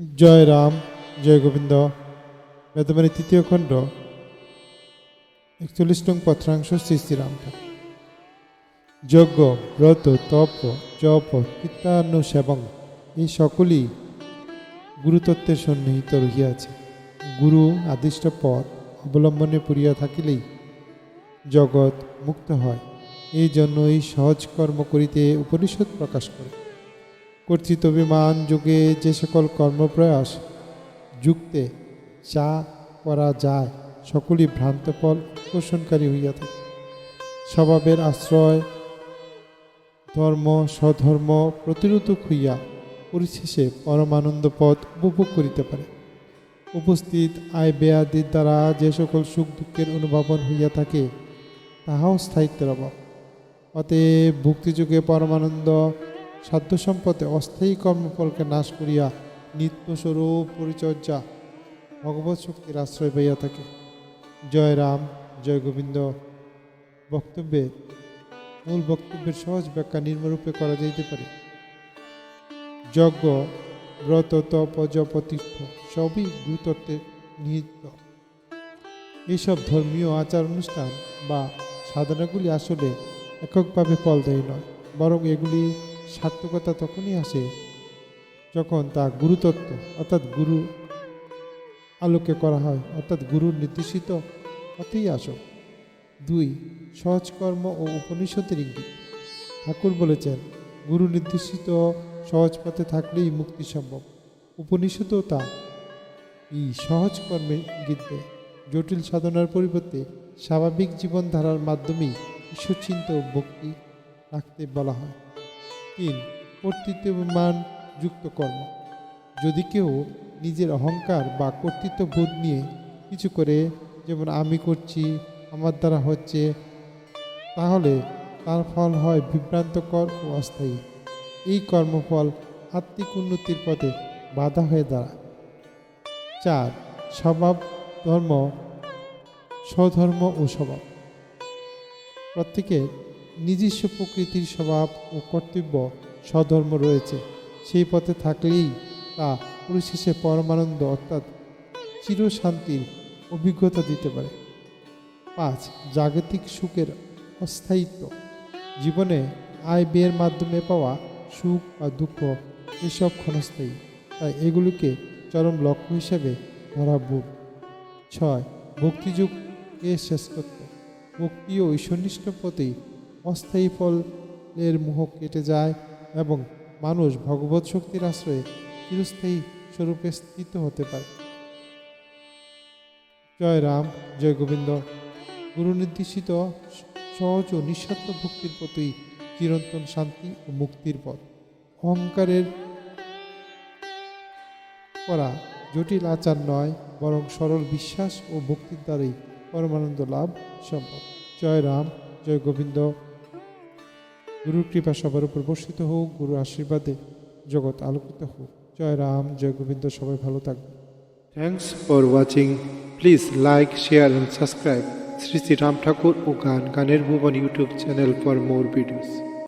জয় রাম, জয় গোবিন্দ। বেদবাণী তৃতীয় খণ্ড, একচল্লিশ নং পত্রাংশ শ্রী শ্রীরাম যজ্ঞ, ব্রত, তপ, জপ, কীর্তান্ন সেবং, এই সকলই গুরুতত্ত্বের সন্নিহিত রহিয়াছে। গুরু আদিষ্ট পথ অবলম্বনে পড়িয়া থাকিলেই জগৎ মুক্ত হয়। এই জন্য এই সহজ কর্ম করিতে উপনিষদ প্রকাশ করে। কর্তৃত্ব বিমান যুগে যে সকল কর্মপ্রয়াস যুক্তে যা করা যায়, সকলই ভ্রান্ত ফল আকর্ষণকারী হইয়া থাকে। স্বভাবের আশ্রয়, ধর্ম, স্বধর্ম প্রতিরোধক হইয়া পরিশেষে পরমানন্দ পথ উপভোগ করিতে পারে। উপস্থিত আয় বেয়াদির দ্বারা যে সকল সুখ দুঃখের অনুভাবন হইয়া থাকে, তাহাও স্থায়িত্বের অভাব। অতএব ভক্তিযুগে পরমানন্দ সাধ্য সম্পদে অস্থায়ী কর্মফলকে নাশ করিয়া নিত্যস্বরূপ পরিচর্যা ভগবত শক্তির আশ্রয় পাইয়া থাকে। জয় রাম, জয় গোবিন্দ। বক্তব্যের মূল বক্তব্যের সহজ ব্যাখ্যা নিম্নরূপে করা যাইতে পারে। যজ্ঞ, ব্রত, তপ, জপ, তীর্থ সবই গুরুতত্ত্বে নিহিত। এইসব ধর্মীয় আচার অনুষ্ঠান বা সাধনাগুলি আসলে এককভাবে ফল দেয় নয়, বরং এগুলি সার্থকতা তখনই আসে যখন তা গুরুতত্ত্ব, অর্থাৎ গুরু আলোকে করা হয়, অর্থাৎ গুরুর নির্দেশিত পথেই আসো। দুই সহজকর্ম ও উপনিষদের ইঙ্গিত। ঠাকুর বলেছেন, গুরু নির্দেশিত সহজ পথে থাকলেই মুক্তি সম্ভব। উপনিষদও তা। এই সহজ কর্মে ইঙ্গিত জটিল সাধনার পরিবর্তে স্বাভাবিক জীবনধারার মাধ্যমেই ঈশ্বরচিন্ত ও ভক্তি রাখতে বলা হয়। তিন কর্তৃত্বমান যুক্ত কর্ম যদি কেউ নিজের অহংকার বা কর্তৃত্ব বোধ নিয়ে কিছু করে, যেমন আমি করছি, আমার দ্বারা হচ্ছে, তাহলে তার ফল হয় বিভ্রান্তকর ও অস্থায়ী। এই কর্মফল আত্মিক উন্নতির পথে বাধা হয়ে দাঁড়ায়। চার, স্বভাব, ধর্ম, স্বধর্ম ও স্বভাব। প্রত্যেকের নিজস্ব প্রকৃতির স্বভাব ও কর্তব্য স্বধর্ম রয়েছে। সেই পথে থাকলেই তা পরিশেষে পরমানন্দ অর্থাৎ চিরশান্তির অভিজ্ঞতা দিতে পারে। পাঁচ, জাগতিক সুখের অস্থায়িত্ব। জীবনে আয় ব্যয়ের মাধ্যমে পাওয়া সুখ বা দুঃখ এসব ক্ষণস্থায়ী, তাই এগুলিকে চরম লক্ষ্য হিসেবে ধরা ভুল। ছয়, ভক্তিযুগ এর শ্রেষ্ঠত্ব। ভক্তি ও ঈশ্বরনিষ্ঠ পথেই অস্থায়ী ফলের মোহ কেটে যায় এবং মানুষ ভগবত শক্তির আশ্রয়ে চিরস্থায়ী স্বরূপে স্থিত হতে পারে। জয় রাম, জয় গোবিন্দ। গুরু নির্দেশিত সহজ ও নিঃস্বার্থ ভক্তির প্রতি চিরন্তন শান্তি ও মুক্তির পথ। অহংকারের করা জটিল আচার নয়, বরং সরল বিশ্বাস ও ভক্তির দ্বারাই পরমানন্দ লাভ সম্ভব। জয় রাম, জয় গোবিন্দ। গুরুর কৃপা সবার উপর বর্ষিত হোক, গুরুর আশীর্বাদে জগৎ আলোকিত হোক। জয় রাম, জয় গোবিন্দ, সবাই ভালো থাকবে thanks for watching please like share and subscribe Shri Shri Ram Thakur ও গান গানের ভুবন YouTube channel for more videos